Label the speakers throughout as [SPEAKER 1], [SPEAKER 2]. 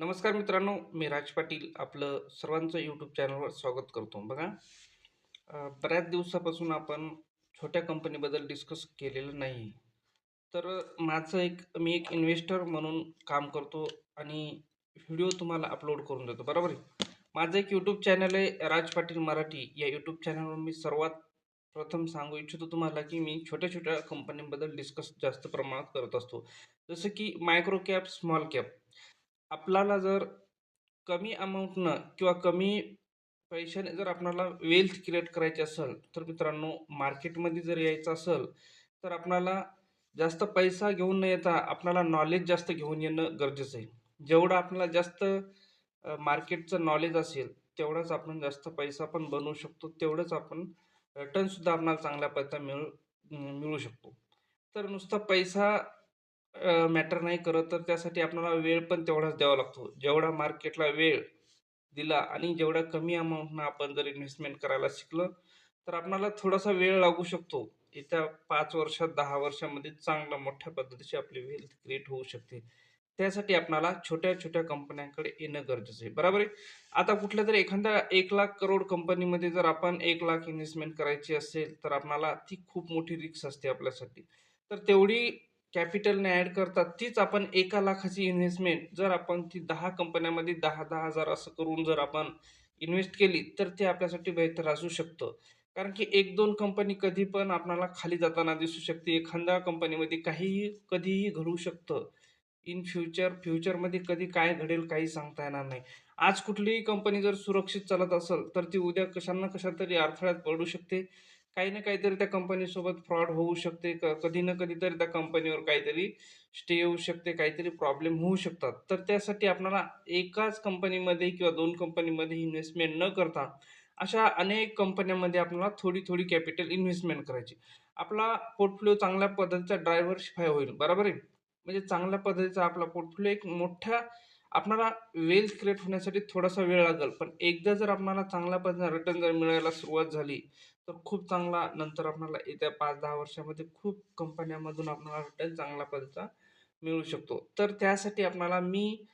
[SPEAKER 1] नमस्कार मित्रांनो मी राज पाटील आपलं सर्वांचं यूट्यूब चॅनलवर स्वागत करतो. बघा बऱ्याच दिवसापासून आपण छोट्या कंपनीबद्दल डिस्कस केलेलं नाही. तर माझं एक मी एक इन्व्हेस्टर म्हणून काम करतो आणि व्हिडिओ तुम्हाला अपलोड करून देतो. बरोबर आहे? माझं एक यूट्यूब चॅनल आहे राज पाटील मराठी. या यूट्यूब चॅनलवर मी सर्वात प्रथम सांगू इच्छितो तुम्हाला की मी छोट्या छोट्या कंपनीबद्दल डिस्कस जास्त प्रमाणात करत असतो. जसं की मायक्रो कॅप स्मॉल कॅप आपल्याला जर कमी अमाऊंटनं किंवा कमी पैशाने जर आपणाला वेल्थ क्रिएट करायची असेल तर मित्रांनो मार्केटमध्ये जर यायचं असेल तर आपणाला जास्त पैसा घेऊन न येता आपणाला नॉलेज जास्त घेऊन येणं गरजेचं आहे. जेवढं आपल्याला जास्त मार्केटचं नॉलेज असेल तेवढाच आपण जास्त पैसा पण बनवू शकतो. तेवढंच आपण रिटर्नसुद्धा आपणाला चांगल्या पैसा मिळू मिळू शकतो. तर नुसता पैसा मॅटर नाही करत तर त्यासाठी आपल्याला वेळ पण तेवढाच द्यावा लागतो. जेवढा मार्केटला वेळ दिला आणि जेवढ्या कमी अमाऊंटनं आपण जर इन्व्हेस्टमेंट करायला शिकलं तर आपणाला थोडासा वेळ लागू शकतो. येत्या पाच वर्षात दहा वर्षामध्ये चांगल्या मोठ्या पद्धतीची आपली वेल्थ क्रिएट होऊ शकते. त्यासाठी आपणाला छोट्या छोट्या कंपन्यांकडे येणं गरजेचं आहे. बरोबर आहे? आता कुठल्या तरी एखाद्या एक लाख करोड कंपनीमध्ये जर आपण एक लाख इन्व्हेस्टमेंट करायची असेल तर आपणाला ती खूप मोठी रिक्स असते आपल्यासाठी. तर तेवढी कॅपिटलने ॲड करतात तीच आपण एका लाखाची इन्व्हेस्टमेंट जर आपण ती दहा कंपन्यामध्ये दहा दहा हजार असं करून जर आपण इन्व्हेस्ट केली तर ते आपल्यासाठी बेहतर असू शकतं. कारण की एक दोन कंपनी कधी पण आपल्याला खाली जाताना दिसू शकते एखाद्या कंपनीमध्ये काहीही कधीही घडू शकतं. इन फ्युचर फ्युचरमध्ये कधी काय घडेल काही सांगता येणार नाही. आज कुठलीही कंपनी जर सुरक्षित चालत असेल तर ती उद्या कशांना कशा तरी अडथळ्यात पडू शकते. काही ना काहीतरी त्या कंपनीसोबत फ्रॉड होऊ शकते. क कधी ना कधीतरी त्या कंपनीवर काहीतरी स्टे येऊ शकते काहीतरी प्रॉब्लेम होऊ शकतात. तर त्यासाठी आपल्याला एकाच कंपनीमध्ये किंवा दोन कंपनीमध्ये इन्व्हेस्टमेंट न करता अशा अनेक कंपन्यांमध्ये आपल्याला थोडी थोडी कॅपिटल इन्व्हेस्टमेंट करायची. आपला पोर्टफोलिओ चांगल्या पद्धतीचा ड्रायव्हरशिफाय होईल. बरोबर आहे? म्हणजे चांगल्या पद्धतीचा आपला पोर्टफोलिओ एक मोठ्या आपणाला वेल्थ क्रिएट होण्यासाठी थोडासा वेळ लागेल. पण एकदा जर आपणाला चांगल्या पद्धतीने रिटर्न जर मिळायला सुरुवात झाली तर खूप चांगला नंतर आपल्याला येत्या पाच दहा वर्षामध्ये खूप कंपन्यामधून आपल्याला रिटर्न चांगला पद्धतीचा मिळू शकतो. तर त्यासाठी आपल्याला मी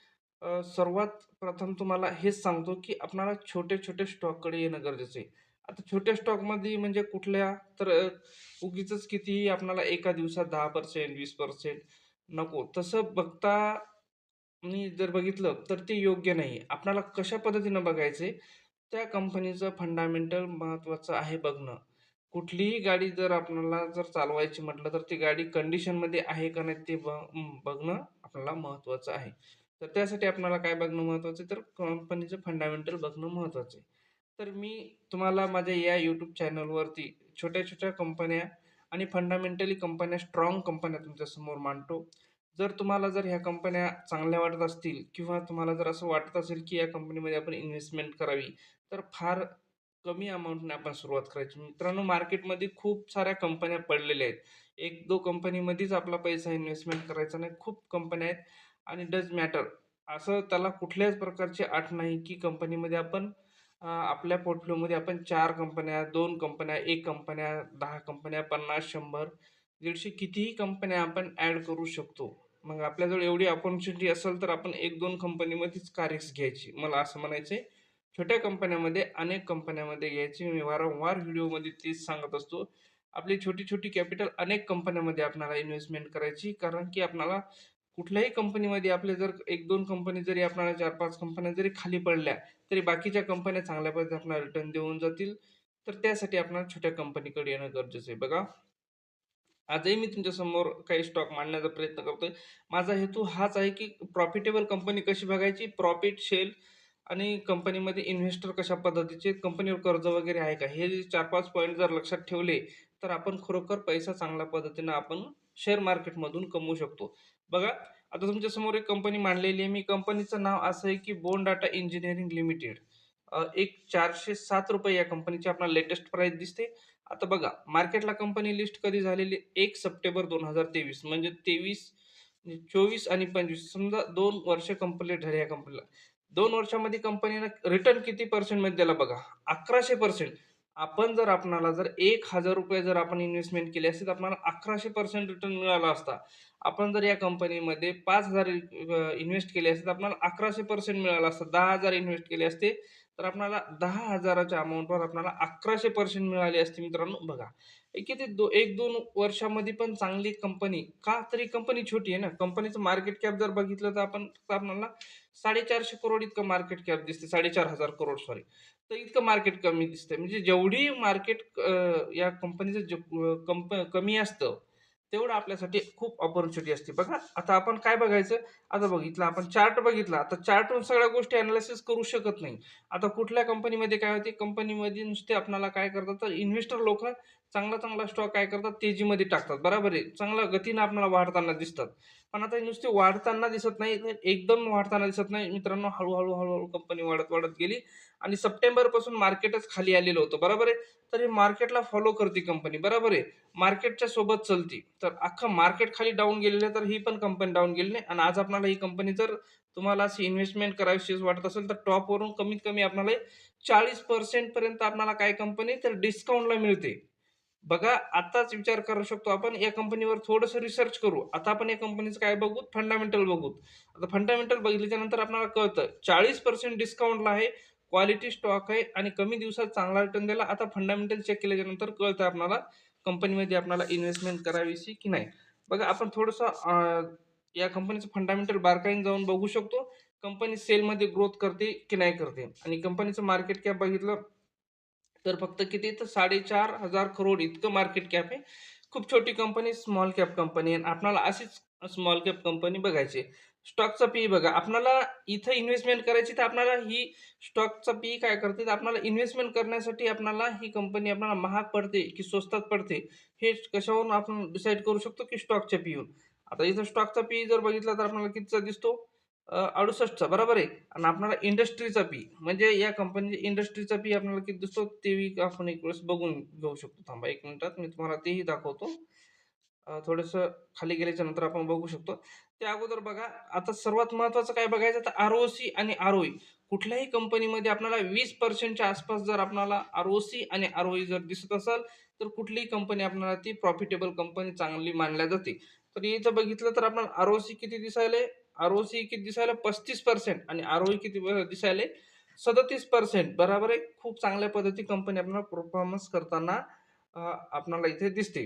[SPEAKER 1] सर्वात प्रथम तुम्हाला हेच सांगतो की आपल्याला छोटे छोटे स्टॉककडे येणं गरजेचं आहे. आता छोट्या स्टॉकमध्ये म्हणजे कुठल्या तर उगीच कितीही आपल्याला एका दिवसात दहा पर्सेंट वीस पर्सेंट नको. तसं बघता मी जर बघितलं तर ते योग्य नाही. आपल्याला कशा पद्धतीनं बघायचे त्या कंपनीचं फंडामेंटल महत्त्वाचं आहे बघणं. कुठलीही गाडी जर आपल्याला जर चालवायची म्हटलं तर ती गाडी कंडिशनमध्ये आहे का नाही ते ब बघणं आपल्याला महत्त्वाचं आहे. तर त्यासाठी आपल्याला काय बघणं महत्त्वाचं आहे? तर कंपनीचं फंडामेंटल बघणं महत्त्वाचं आहे. तर मी तुम्हाला माझ्या या यूट्यूब चॅनलवरती छोट्या छोट्या कंपन्या आणि फंडामेंटली कंपन्या स्ट्रॉंग कंपन्या तुमच्यासमोर मांडतो. जर तुम्हाला जर ह्या कंपन्या चांगल्या वाटत असतील किंवा तुम्हाला जर असं वाटत असेल की या कंपनीमध्ये आपण इन्व्हेस्टमेंट करावी तर फार कमी अमाऊंटने आपण सुरुवात करायची. मित्रांनो मार्केटमध्ये खूप साऱ्या कंपन्या पडलेल्या आहेत. एक दो कंपनीमध्येच आपला पैसा इन्व्हेस्टमेंट करायचा नाही. खूप कंपन्या आहेत आणि डज मॅटर असं त्याला कुठल्याच प्रकारची अट नाही की कंपनीमध्ये आपण आपल्या पोर्टफोलिओमध्ये आपण चार कंपन्या दोन कंपन्या एक कंपन्या दहा कंपन्या पन्नास शंभर दीडशे कितीही कंपन्या आपण ॲड करू शकतो. मग आपल्याजवळ एवढी ऑपॉर्च्युनिटी असेल तर आपण एक दोन कंपनीमध्येच का घ्यायची? मला असं म्हणायचं आहे छोट्या कंपन्यामध्ये अनेक कंपन्यामध्ये घ्यायची. मी वारंवार व्हिडिओमध्ये तेच सांगत असतो. आपली छोटी छोटी कॅपिटल अनेक कंपन्यामध्ये आपल्याला इन्व्हेस्टमेंट करायची. कारण की आपणाला कुठल्याही कंपनीमध्ये आपले जर एक दोन कंपनी जरी आपल्याला चार पाच कंपन्या जरी खाली पडल्या तरी बाकीच्या कंपन्या चांगल्या पद्धतीने आपल्याला रिटर्न देऊन जातील. तर त्यासाठी आपल्याला छोट्या कंपनीकडे येणं गरजेचं आहे. बघा. आजही मी तुमच्यासमोर काही स्टॉक मांडण्याचा प्रयत्न करतोय. माझा हेतू हाच आहे की प्रॉफिटेबल कंपनी कशी बघायची? प्रॉफिट शेल आणि कंपनीमध्ये इन्व्हेस्टर कशा पद्धतीचे कंपनीवर कर्ज वगैरे आहे का? हे चार पाच पॉईंट जर लक्षात ठेवले तर आपण खरोखर पैसा चांगल्या पद्धतीनं आपण शेअर मार्केटमधून कमवू शकतो. बघा आता तुमच्यासमोर एक कंपनी मांडलेली आहे. मी कंपनीचं नाव असं आहे की बोन डाटा इंजिनिअरिंग लिमिटेड एक चारशे सात रुपये या कंपनीची आपल्याला लेटेस्ट प्राइस दिसते. आता बघा मार्केटला कंपनी लिस्ट कधी झालेली? एक सप्टेंबर दोन हजार तेवीस. म्हणजे तेवीस म्हणजे चोवीस आणि पंचवीस. समजा दोन वर्ष कंप्लीट झाले या कंपनीला दोन वर्षामध्ये कंपनीनं रिटर्न किती पर्सेंटमध्ये दिला बघा? अकराशे पर्सेंट आपण जर आपणाला जर एक हजार रुपये जर आपण इन्व्हेस्टमेंट केली असती तर आपल्याला अकराशे पर्सेंट रिटर्न मिळाला असता. आपण जर या कंपनीमध्ये पाच हजार इन्व्हेस्ट केले असते तर आपल्याला अकराशे पर्सेंट मिळाला असता. दहा हजार इन्व्हेस्ट केले असते तर आपणाला दहा हजाराच्या अमाऊंटवर आपल्याला अकराशे पर्सेंट मिळाले असते मित्रांनो. बघा किती दो एक दोन वर्षामध्ये पण चांगली कंपनी का तरी कंपनी छोटी आहे ना. कंपनीचं मार्केट कॅप जर बघितलं तर आपण तर आपल्याला साडेचारशे करोड इतकं मार्केट कॅप दिसते. साडेचार हजार करोड सॉरी तर इतकं मार्केट कमी दिसतं. म्हणजे जेवढी मार्केट या कंपनीचं जे कंप कमी असतं तेवढं आपल्यासाठी खूप ऑपॉर्च्युनिटी असते. बघा आता आपण काय बघायचं? आता बघितलं आपण चार्ट बघितला. आता चार्टवरून सगळ्या गोष्टी अनालिसिस करू शकत नाही. आता कुठल्या कंपनीमध्ये काय होते? कंपनीमध्ये नुसते आपल्याला काय करतात? तर इन्व्हेस्टर लोक चांगला चांगला स्टॉक काय करतात? तेजीमध्ये टाकतात. बरोबर आहे? चांगल्या गतीनं आपल्याला वाढताना दिसतात. पण आता हे नुसते वाढताना दिसत नाही एकदम वाढताना दिसत नाही मित्रांनो हळूहळू हळूहळू कंपनी वाढत वाढत गेली. आणि सप्टेंबरपासून मार्केटच खाली आलेलं होतं. बरोबर आहे? तर हे मार्केटला फॉलो करते कंपनी बरोबर आहे? मार्केटच्या सोबत चलती. तर अख्खं मार्केट खाली डाऊन गेलेलं तर ही पण कंपनी डाऊन गेली नाही. आणि आज आपल्याला ही कंपनी जर तुम्हाला अशी इन्व्हेस्टमेंट करावीशीच वाटत असेल तर टॉपवरून कमीत कमी आपल्याला चाळीस पर्सेंटपर्यंत आपल्याला काय कंपनी तर डिस्काउंटला मिळते. बघा आताच विचार करू शकतो आपण या कंपनीवर थोडंसं रिसर्च करू. आता आपण या कंपनीचं काय बघू? फंडामेंटल बघू. आता फंडामेंटल बघितल्याच्या नंतर आपल्याला कळतं चाळीस पर्सेंट डिस्काउंटला आहे क्वालिटी स्टॉक आहे आणि कमी दिवसात चांगला रिटर्न दिला आता फंडामेंटल चेक केल्याच्यानंतर कळतं आपल्याला कंपनीमध्ये आपल्याला इन्व्हेस्टमेंट करावीशी की नाही. बघा आपण थोडंसं या कंपनीचं फंडामेंटल बारकाईन जाऊन बघू शकतो. कंपनी सेलमध्ये ग्रोथ करते की नाही करते? आणि कंपनीचं मार्केट कॅप बघितलं तर फक्त किती? तर साडेचार हजार करोड इतकं मार्केट कॅप आहे. खूप छोटी कंपनी स्मॉल कॅप कंपनी आहे आपणाला अशीच स्मॉल कॅप कंपनी बघायची स्टॉकचा पी बघा. आपणाला इथं इन्व्हेस्टमेंट करायची तर आपल्याला ही स्टॉकचा पी काय करते? तर आपणाला इन्व्हेस्टमेंट करण्यासाठी आपणाला ही कंपनी आपणाला महाग पडते की स्वस्तात पडते हे कशावरून आपण डिसाईड करू शकतो? की स्टॉकच्या पीहून आता इथं स्टॉकचा पी जर बघितला तर आपल्याला कितीचा दिसतो? अडुसष्टचा बरोबर आहे? आणि आपल्याला इंडस्ट्रीचा पी म्हणजे या कंपनीच्या इंडस्ट्रीचा पी आपल्याला किती दिसतो? तेही आपण एक वेळेस बघून घेऊ शकतो. थांबा एक मिनिटात मी तुम्हाला तेही दाखवतो. थोडंसं खाली गेल्याच्यानंतर आपण बघू शकतो. त्या अगोदर बघा आता सर्वात महत्त्वाचं काय बघायचं? तर आर ओ सी आणि आर ओ कुठल्याही कंपनीमध्ये आपल्याला वीस पर्सेंटच्या आसपास जर आपल्याला आर ओ सी आणि आर ओ जर दिसत असेल तर कुठलीही कंपनी आपल्याला ती प्रॉफिटेबल कंपनी चांगली मानल्या जाते. तर याचं बघितलं तर आपल्याला आर ओ सी किती दिसायले? आरओसी सी किती दिसायला? पस्तीस पर्सेंट आणि आर किती दिसायला? सदतीस पर्सेंट बरोबर आहे. खूप चांगल्या पद्धती कंपनी आपल्याला परफॉर्मन्स करताना आपल्याला इथे दिसते.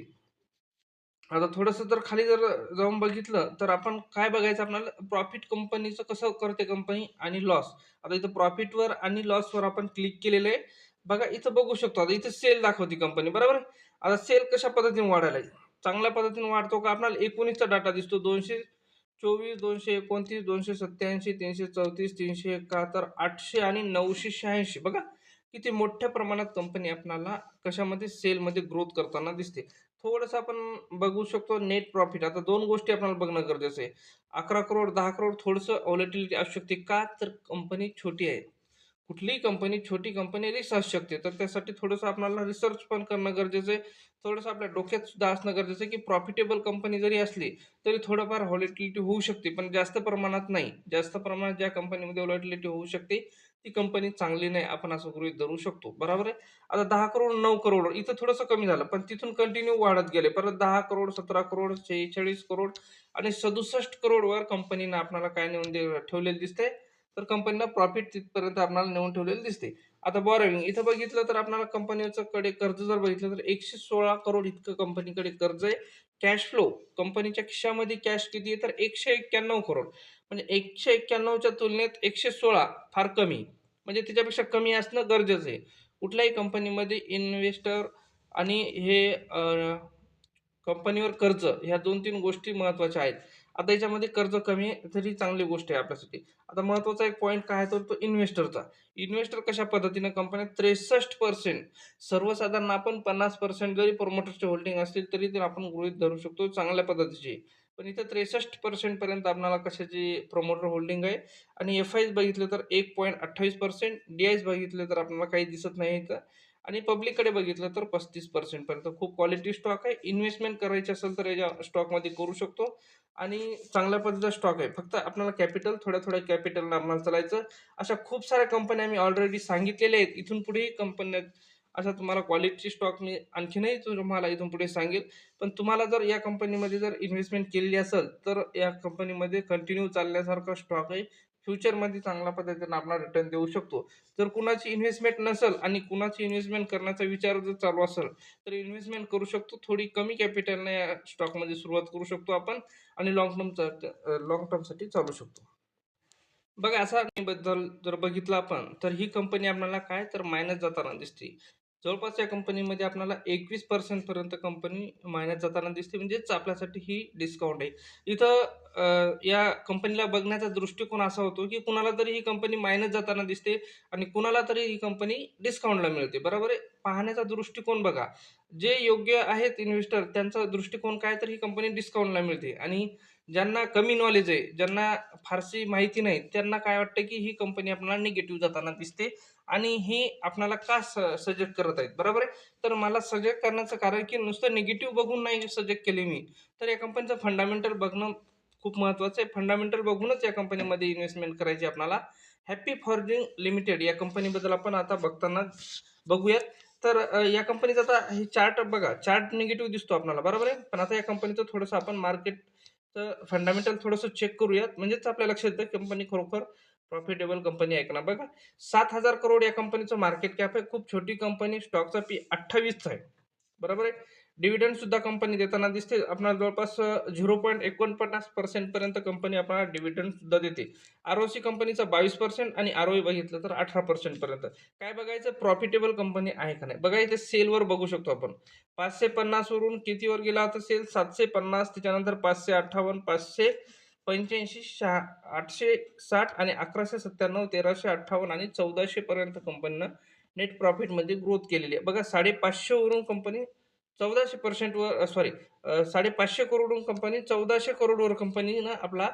[SPEAKER 1] आता थोडंसं जर खाली जर जाऊन बघितलं तर आपण काय बघायचं आपल्याला? प्रॉफिट कंपनीचं कसं करते कंपनी आणि लॉस आता इथं प्रॉफिटवर आणि लॉसवर आपण क्लिक केलेलं. आहे बघा इथं बघू शकतो. आता इथं सेल दाखवते कंपनी बरोबर आता सेल कशा पद्धतीने वाढायला चांगल्या पद्धतीने वाढतो का? आपल्याला एकोणीसचा डाटा दिसतो. दोनशे चोवीस दोनशे एकोणतीस दोनशे सत्याऐंशी तीनशे चौतीस तीनशे एकाहत्तर आठशे आणि नऊशे शहाऐंशी. बघा किती मोठ्या प्रमाणात कंपनी आपणाला कशामध्ये सेलमध्ये ग्रोथ करताना दिसते. थोडंसं आपण बघू शकतो नेट प्रॉफिट आता दोन गोष्टी आपल्याला बघणं गरजेचं आहे. अकरा करोड दहा करोड थोडंसं ऑलिटिलिटी असू शकते. का? तर कंपनी छोटी आहे. कुठलीही कंपनी छोटी कंपनी रिस्क असू शकते. तर त्यासाठी थोडंसं आपल्याला रिसर्च पण करणं गरजेचं आहे. थोडंसं आपल्या डोक्यात सुद्धा असणं गरजेचं आहे की प्रॉफिटेबल कंपनी जरी असली तरी थोडंफार व्हॉलिटिलिटी होऊ शकते. पण जास्त प्रमाणात नाही. जास्त प्रमाणात ज्या कंपनीमध्ये व्हॉलिटिलिटी होऊ शकते ती कंपनी चांगली नाही आपण असं गृहित धरू शकतो. बरोबर आहे? आता दहा करोड नऊ करोड इथं थोडंसं कमी झालं पण तिथून कंटिन्यू वाढत गेले. परत दहा करोड सतरा करोड शेहेचाळीस करोड आणि सदुसष्ट करोडवर कंपनीनं आपल्याला काय नेऊन दे ठेवलेलं दिसतंय तर कंपनीला प्रॉफिट तिथपर्यंत आपल्याला नेऊन ठेवलेलं दिसते. आता बॉरविंग इथं बघितलं तर आपल्याला कंपनीचं कडे कर्ज जर बघितलं तर एकशे सोळा करोड इतकं कंपनीकडे कर्ज आहे. कॅश फ्लो कंपनीच्या खिशामध्ये कॅश किती आहे तर एकशे एक्क्याण्णव करोड. म्हणजे एकशे एक्क्याण्णवच्या तुलनेत एकशे सोळा फार कमी. म्हणजे त्याच्यापेक्षा कमी असणं गरजेचं आहे. कुठल्याही कंपनीमध्ये इन्व्हेस्टर आणि हे कंपनीवर कर्ज ह्या दोन तीन गोष्टी महत्त्वाच्या आहेत. आता याच्यामध्ये कर्ज कमी तरी चांगली गोष्ट आहे आपल्यासाठी. आता महत्त्वाचा एक पॉईंट काय आहे तो इन्व्हेस्टरचा इन्व्हेस्टर कशा पद्धतीनं कंपन्या त्रेसष्ट पर्सेंट सर्वसाधारण आपण पन्नास पर्सेंट जरी प्रमोटरचे होल्डिंग असतील तरी ते आपण गृहित धरू शकतो चांगल्या पद्धतीची. पण इथं त्रेसष्ट पर्सेंटपर्यंत आपल्याला कशाची प्रमोटर होल्डिंग आहे? आणि एफ आयज बघितलं तर एक पॉईंट अठ्ठावीस पर्सेंट डी आयज बघितलं तर आपल्याला काही दिसत नाही इथं. आणि पब्लिककडे बघितलं तर पस्तीस पर्सेंटपर्यंत खूप क्वालिटी स्टॉक आहे. इन्व्हेस्टमेंट करायची असेल तर याच्या स्टॉकमध्ये करू शकतो. आणि चांगल्या पद्धतीचा स्टॉक आहे. फक्त आपल्याला कॅपिटल थोड्या थोड्या कॅपिटलला आपल्याला चालायचं. अशा खूप साऱ्या कंपन्या मी ऑलरेडी सांगितलेल्या आहेत. इथून पुढेही कंपन्या अशा तुम्हाला क्वालिटी स्टॉक मी आणखीनही तुम्हाला इथून पुढे सांगेल. पण तुम्हाला जर या कंपनीमध्ये जर इन्व्हेस्टमेंट केलेली असेल तर या कंपनीमध्ये कंटिन्यू चालण्यासारखा स्टॉक आहे. फ्युचरमध्ये चांगल्या पद्धतीने आपण रिटर्न देऊ शकतो. जर कुणाची इन्व्हेस्टमेंट नसेल आणि कुणाची इन्व्हेस्टमेंट करण्याचा विचार जर चालू असेल तर इन्व्हेस्टमेंट करू शकतो. थोडी कमी कॅपिटलने या स्टॉकमध्ये सुरुवात करू शकतो आपण आणि लॉंग टर्मचा लॉंग टर्मसाठी चालू शकतो. बघा असा बद्दल जर बघितलं आपण तर ही कंपनी आपल्याला काय? तर मायनस जाताना दिसते. जवळपास या कंपनीमध्ये आपल्याला एकवीस पर्सेंट पर्यंत कंपनी महिन्यात जाताना दिसते. म्हणजेच आपल्यासाठी ही डिस्काउंट आहे. इथं या कंपनीला बघण्याचा दृष्टिकोन असा होतो की कुणाला तरी ही कंपनी मायनस जाताना दिसते आणि कुणाला तरी ही कंपनी डिस्काउंटला मिळते. बरोबर आहे? पाहण्याचा दृष्टिकोन बघा. जे योग्य आहेत इन्व्हेस्टर त्यांचा दृष्टिकोन काय तर ही कंपनी डिस्काउंटला मिळते. आणि ज्यांना कमी नॉलेज आहे ज्यांना फारशी माहिती नाही त्यांना काय वाटतं की ही कंपनी आपल्याला निगेटिव्ह जाताना दिसते? आणि हे आपणाला का सजेक्ट करत आहेत? बरोबर आहे? तर मला सजेक्ट करण्याचं कारण की नुसतं निगेटिव्ह बघून नाही सजेक्ट केले मी. तर या कंपनीचं फंडामेंटल बघणं खूप महत्त्वाचं आहे. फंडामेंटल बघूनच या कंपनीमध्ये इन्व्हेस्टमेंट करायची आपणाला. हॅपी फॉर्जिंग लिमिटेड या कंपनीबद्दल आपण आता बघताना बघूयात. तर या कंपनीचा आता हे चार्ट बघा. चार्ट निगेटिव्ह दिसतो आपल्याला बरोबर आहे? पण आता या कंपनीचं थोडंसं आपण मार्केट फंडामेंटल थोडंसं चेक करूयात. म्हणजेच आपल्या लक्षात येतं कंपनी खरोखर प्रॉफिटेबल कंपनी आहे का ना बघा सात हजार करोड या कंपनीचं मार्केट कॅप आहे. खूप छोटी कंपनी स्टॉकचा पी अठ्ठावीसचा आहे. बरोबर आहे? डिव्हिडंड सुद्धा कंपनी देताना दिसते. आपल्याला जवळपास झिरो पॉईंट एकोणपन्नास पर्सेंट पर्यंत कंपनी आपल्याला डिव्हिडंड सुद्धा देते. आर ओ सी कंपनीचा बावीस पर्सेंट आणि आर ओ बघितलं तर अठरा पर्सेंट पर्यंत. काय बघायचं? प्रॉफिटेबल कंपनी आहे का नाही? बघा इथे सेलवर बघू शकतो आपण. पाचशे पन्नास वरून कितीवर गेला होता सेल सातशे पन्नास त्याच्यानंतर पाचशे अठ्ठावन्न पाचशे पंच्याऐंशी शहा आठशे साठ आणि अकराशे सत्त्याण्णव तेराशे अठ्ठावन्न आणि चौदाशे पर्यंत कंपनीनं नेट प्रॉफिटमध्ये ग्रोथ केलेली आहे बघा साडेपाचशेवरून कंपनी चौदाशे पर्सेंटवर सॉरी साडेपाचशे करोडवरून कंपनी चौदाशे करोडवर कंपनीनं आपला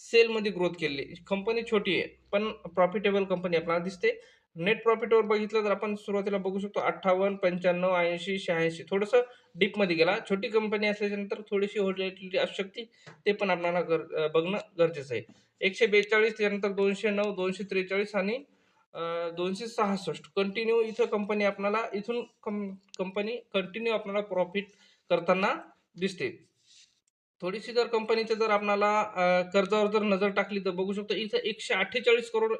[SPEAKER 1] सेलमध्ये ग्रोथ केलेली आहे. कंपनी छोटी आहे पण प्रॉफिटेबल कंपनी आपल्याला दिसते नेट प्रॉफिटवर बघितलं तर आपण सुरुवातीला बघू शकतो अठ्ठावन्न पंच्याण्णव ऐंशी शहाऐंशी. थोडंसं डीपमध्ये गेला. छोटी कंपनी असल्याच्यानंतर थोडीशी व्हॉलिटिलिटी असू शकते. ते पण आपल्याला गर बघणं गरजेचं आहे. एकशे बेचाळीस त्यानंतर दोनशे नऊ दोनशे त्रेचाळीस आणि दोनशे सहासष्ट. कंटिन्यू इथं कंपनी आपल्याला इथून कं कंपनी कंटिन्यू आपल्याला प्रॉफिट करताना दिसते. थोडीशी जर कंपनीचं जर आपल्याला कर्जावर जर नजर टाकली तर बघू शकतो इथं एकशे अठ्ठेचाळीस करोड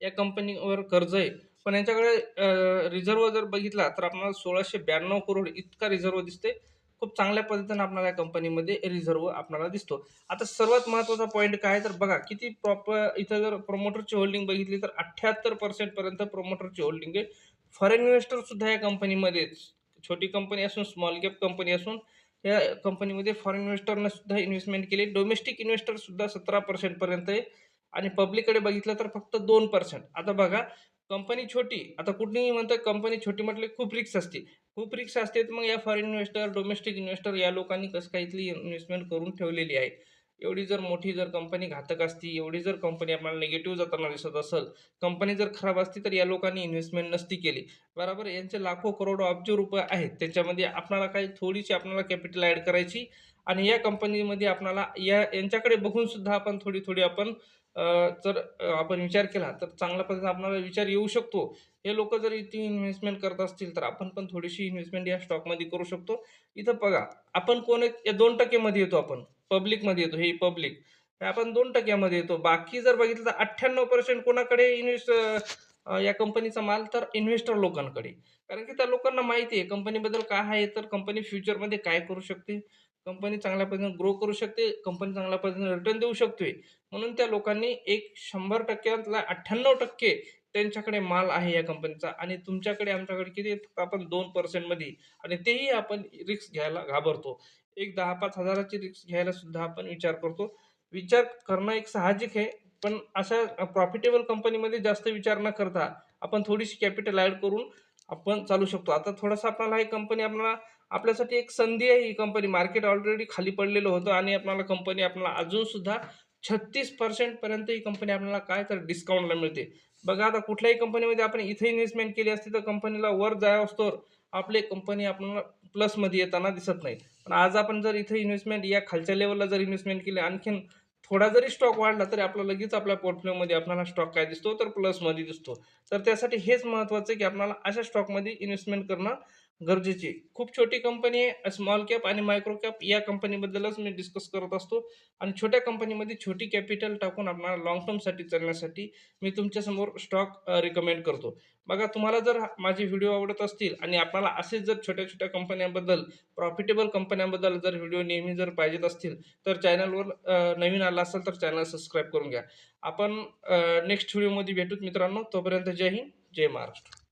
[SPEAKER 1] या कंपनीवर कर्ज आहे. पण यांच्याकडे रिझर्व जर बघितला तर आपल्याला सोळाशे ब्याण्णव करोड इतका रिझर्व दिसते खूप चांगल्या पद्धतीने आपल्याला या कंपनीमध्ये रिझर्व आपल्याला दिसतो. आता सर्वात महत्त्वाचा पॉईंट काय तर बघा किती प्रॉपर इथं जर प्रमोटरची होल्डिंग बघितली तर अठ्ठ्याहत्तर पर्सेंटपर्यंत प्रमोटरची होल्डिंग आहे. फॉरेन इन्व्हेस्टर सुद्धा या कंपनीमध्ये छोटी कंपनी असून स्मॉल कॅप कंपनी असून या कंपनीमध्ये फॉरेन इन्व्हेस्टरनं सुद्धा इन्व्हेस्टमेंट केली. डोमेस्टिक इन्व्हेस्टर सुद्धा सतरा पर्सेंटपर्यंत आहे. आणि पब्लिककडे बघितलं तर फक्त दोन पर्सेंट आता बघा कंपनी छोटी आता कुठेही म्हणतात कंपनी छोटी म्हटली खूप रिक्स असते. खूप रिक्स असते तर मग या फॉरेन इन्व्हेस्टर डोमेस्टिक इन्व्हेस्टर या लोकांनी कसं काहीतली इन्व्हेस्टमेंट करून ठेवलेली आहे. एवढी जर मोठी जर कंपनी घातक असती एवढी जर कंपनी आपल्याला निगेटिव्ह जाताना दिसत असेल कंपनी जर खराब असती तर या लोकांनी इन्व्हेस्टमेंट नसती केली. बरोबर? यांचे लाखो करोड अब्ज रुपये आहेत. त्याच्यामध्ये आपल्याला काही थोडीशी आपल्याला कॅपिटल ॲड करायची आणि या कंपनीमध्ये आपल्याला या यांच्याकडे बघून सुद्धा आपण थोडी थोडी आपण जर आपण विचार केला तर चांगल्या पद्धतीने आपल्याला विचार येऊ शकतो. हे लोक जर इथे इन्व्हेस्टमेंट करत असतील तर आपण पण थोडीशी इन्व्हेस्टमेंट या स्टॉकमध्ये करू शकतो. इथं बघा आपण कोण एक- या दोन टक्केमध्ये येतो आपण. पब्लिकमध्ये येतो हे पब्लिक आपण दोन टक्क्यामध्ये येतो. बाकी जर बघितलं तर अठ्ठ्याण्णव पर्सेंट कोणाकडे इन्व्हेस्ट या कंपनीचा माल? तर इन्व्हेस्टर लोकांकडे. कारण की त्या लोकांना माहिती आहे कंपनीबद्दल काय आहे तर कंपनी फ्युचरमध्ये काय करू शकते? कंपनी चांगल्या पद्धतीने ग्रो करू शकते कंपनी चांगल्या पद्धतीने रिटर्न देऊ शकते म्हणून त्या लोकांनी एक शंभर टक्क्यातला अठ्ठ्याण्णव टक्के त्यांच्याकडे माल आहे या कंपनीचा आणि तुमच्याकडे आमच्याकडे किती आपण दोन पर्सेंटमध्ये आणि तेही आपण रिस्क घ्यायला घाबरतो. एक दहा पाच हजाराची रिस्क घ्यायला सुद्धा आपण विचार करतो. विचार करणं एक साहजिक आहे पण अशा प्रॉफिटेबल कंपनीमध्ये जास्त विचार न करता आपण थोडीशी कॅपिटल ॲड करून आपण चालू शकतो. आता थोडासा आपल्याला ही कंपनी आपल्याला आपल्यासाठी एक संधी आहे ही कंपनी मार्केट ऑलरेडी खाली पडलेलं होतं आणि आपल्याला कंपनी आपल्याला अजूनसुद्धा छत्तीस पर्सेंटपर्यंत ही कंपनी आपल्याला काय तर डिस्काउंटला मिळते. बघा आता कुठल्याही कंपनीमध्ये आपण इथे इन्व्हेस्टमेंट केली असती तर कंपनीला वर जाय असतो. आपली कंपनी आपल्याला प्लसमध्ये येताना दिसत नाही पण आज आपण जर इथे इन्व्हेस्टमेंट या खालच्या लेवलला जर इन्व्हेस्टमेंट केली आणखीन थोडा जरी स्टॉक वाढला तरी आपला लगेच आपल्या पोर्टफोलिओमध्ये आपल्याला स्टॉक काय दिसतो? तर प्लसमध्ये दिसतो. तर त्यासाठी हेच महत्त्वाचं आहे की आपल्याला अशा स्टॉकमध्ये इन्व्हेस्टमेंट करणं गरजेची. खूप छोटी कंपनी आहे स्मॉल कॅप आणि मायक्रो कॅप या कंपनीबद्दलच मी डिस्कस करत असतो. आणि छोट्या कंपनीमध्ये छोटी कॅपिटल टाकून आपल्याला लॉंग टर्मसाठी चालण्यासाठी मी तुमच्यासमोर स्टॉक रिकमेंड करतो. बघा तुम्हाला जर माझे व्हिडिओ आवडत असतील आणि आपल्याला असेच जर छोट्या छोट्या कंपन्यांबद्दल प्रॉफिटेबल कंपन्यांबद्दल जर व्हिडिओ नेहमी जर पाहिजेत असतील तर चॅनलवर नवीन आला असेल तर चॅनल सबस्क्राईब करून घ्या. आपण नेक्स्ट व्हिडिओमध्ये भेटूत मित्रांनो. तोपर्यंत जय हिंद जय महाराष्ट्र.